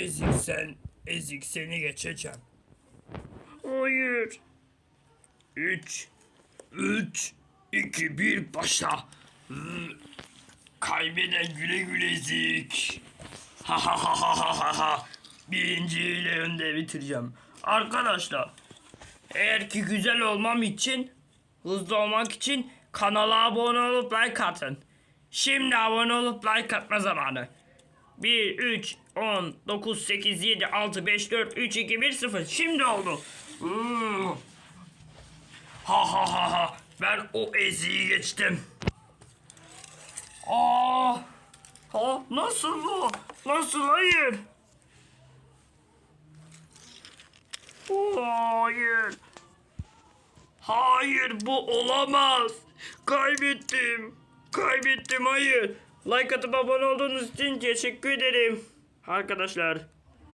Ezik sen, ezik seni geçeceğim. Hayır. 3 3 2 1 başla. Kaybeden güle güle ezik. Ha ha ha ha ha ha ha. Birinciyle önde bitireceğim. Arkadaşlar eğer ki güzel olmam için hızlı olmak için kanala abone olup like atın. Şimdi abone olup like atma zamanı. 1, 3, 10, 9, 8, 7, 6, 5, 4, 3, 2, 1, 0. Şimdi oldu. Hmm. Ha ha ha ha. Ben o eziği geçtim. Aa! Ha, nasıl bu? Nasıl hayır? Hayır. Hayır bu olamaz. Kaybettim. Kaybettim hayır. Like atıp abone olduğunuz için teşekkür ederim. Arkadaşlar